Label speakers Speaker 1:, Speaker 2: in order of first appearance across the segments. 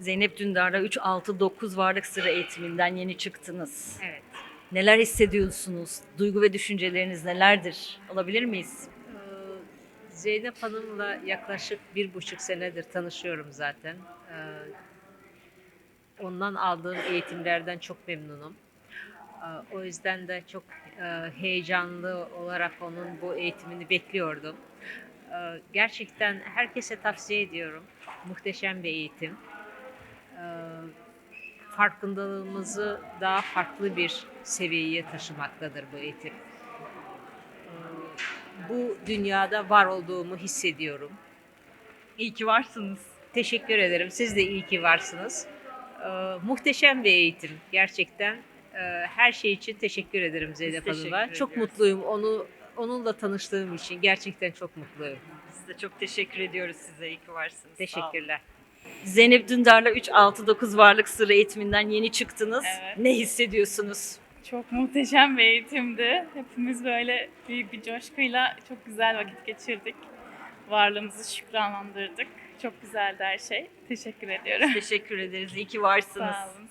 Speaker 1: Zeynep Dündar'la 3-6-9 varlık sıra eğitiminden yeni çıktınız.
Speaker 2: Evet.
Speaker 1: Neler hissediyorsunuz? Duygu ve düşünceleriniz nelerdir? Alabilir miyiz?
Speaker 2: Ee, Zeynep Hanım'la yaklaşık bir buçuk senedir tanışıyorum zaten. Ee, Ondan aldığım eğitimlerden çok memnunum. Ee, O yüzden de çok e, heyecanlı olarak onun bu eğitimini bekliyordum. Ee, Gerçekten herkese tavsiye ediyorum. Muhteşem bir eğitim. Ee, Farkındalığımızı daha farklı bir seviyeye taşımaktadır bu eğitim. Ee, Bu dünyada var olduğumu hissediyorum.
Speaker 1: İyi ki varsınız.
Speaker 2: Teşekkür ederim. Siz de iyi ki varsınız. Ee, muhteşem bir eğitim gerçekten. Ee, her şey için teşekkür ederim Zeynep Hanım'a. Çok mutluyum onu onunla tanıştığım için gerçekten çok mutluyum.
Speaker 1: Biz de çok teşekkür ediyoruz size. İyi ki varsınız.
Speaker 2: Teşekkürler.
Speaker 1: Zeynep Dündar'la 3-6-9 varlık sıra eğitiminden yeni çıktınız.
Speaker 3: Evet.
Speaker 1: Ne hissediyorsunuz?
Speaker 3: Çok muhteşem bir eğitimdi. Hepimiz böyle büyük bir coşkuyla çok güzel vakit geçirdik. Varlığımızı şükranlandırdık. Çok güzeldi her şey. Teşekkür ediyorum.
Speaker 1: Teşekkür ederiz. İyi ki varsınız.
Speaker 3: Sağ olun.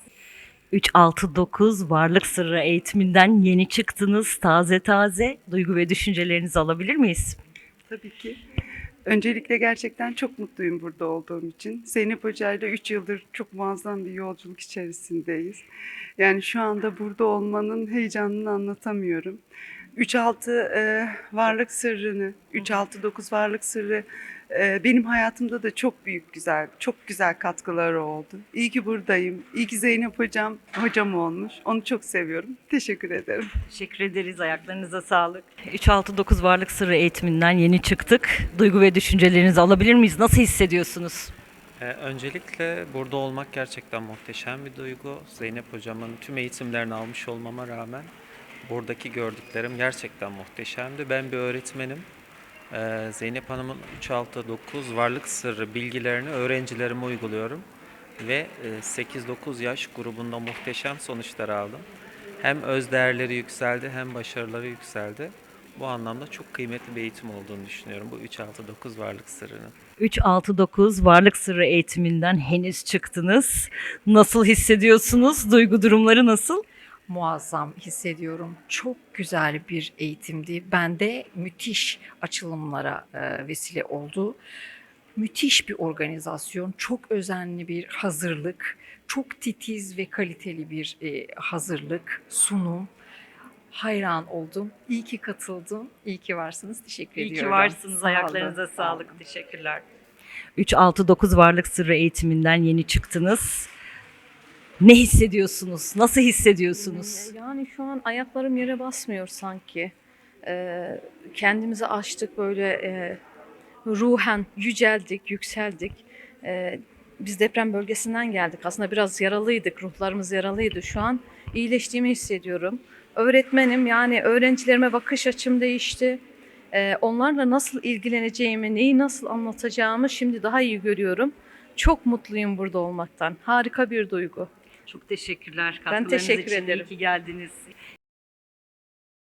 Speaker 1: 3-6-9 varlık sırrı eğitiminden yeni çıktınız. Taze taze duygu ve düşüncelerinizi alabilir miyiz?
Speaker 4: Tabii ki. Öncelikle gerçekten çok mutluyum burada olduğum için. Zeynep Hoca ile 3 yıldır çok muazzam bir yolculuk içerisindeyiz. Yani şu anda burada olmanın heyecanını anlatamıyorum. 3-6 e, varlık sırrını, 3-6-9 varlık sırrı benim hayatımda da çok büyük güzel, çok güzel katkıları oldu. İyi ki buradayım. İyi ki Zeynep Hocam hocam olmuş. Onu çok seviyorum. Teşekkür ederim.
Speaker 1: Teşekkür ederiz. Ayaklarınıza sağlık. 3-6-9 varlık sırrı eğitiminden yeni çıktık. Duygu ve düşüncelerinizi alabilir miyiz? Nasıl hissediyorsunuz?
Speaker 5: Ee, öncelikle burada olmak gerçekten muhteşem bir duygu. Zeynep hocamın tüm eğitimlerini almış olmama rağmen buradaki gördüklerim gerçekten muhteşemdi. Ben bir öğretmenim. Ee, Zeynep Hanım'ın 3-6-9 varlık sırrı bilgilerini öğrencilerime uyguluyorum. Ve e, 8-9 yaş grubunda muhteşem sonuçlar aldım. Hem öz değerleri yükseldi hem başarıları yükseldi. Bu anlamda çok kıymetli bir eğitim olduğunu düşünüyorum bu 3-6-9 varlık sırrının.
Speaker 1: 3-6-9 varlık sırrı eğitiminden henüz çıktınız. Nasıl hissediyorsunuz? Duygu durumları nasıl?
Speaker 6: Muazzam hissediyorum. Çok güzel bir eğitimdi. Bende müthiş açılımlara e, vesile oldu. Müthiş bir organizasyon, çok özenli bir hazırlık, çok titiz ve kaliteli bir e, hazırlık, sunum. Hayran oldum. İyi ki katıldım. İyi ki varsınız. Teşekkür
Speaker 1: İyi
Speaker 6: ediyorum.
Speaker 1: ki varsınız.
Speaker 6: Sağ
Speaker 1: Ayaklarınıza
Speaker 6: sağ
Speaker 1: sağlık.
Speaker 6: olun.
Speaker 1: Teşekkürler. 3-6-9 varlık sırrı eğitiminden yeni çıktınız. Ne hissediyorsunuz? Nasıl hissediyorsunuz?
Speaker 7: Yani şu an ayaklarım yere basmıyor sanki. Ee, kendimizi açtık böyle e, ruhen yüceldik, yükseldik. Ee, biz deprem bölgesinden geldik. Aslında biraz yaralıydık, ruhlarımız yaralıydı. Şu an iyileştiğimi hissediyorum. Öğretmenim yani öğrencilerime bakış açım değişti. Ee, onlarla nasıl ilgileneceğimi, neyi nasıl anlatacağımı şimdi daha iyi görüyorum. Çok mutluyum burada olmaktan. Harika bir duygu.
Speaker 1: Çok teşekkürler.
Speaker 7: Ben teşekkür
Speaker 1: için
Speaker 7: ederim.
Speaker 1: İyi ki geldiniz.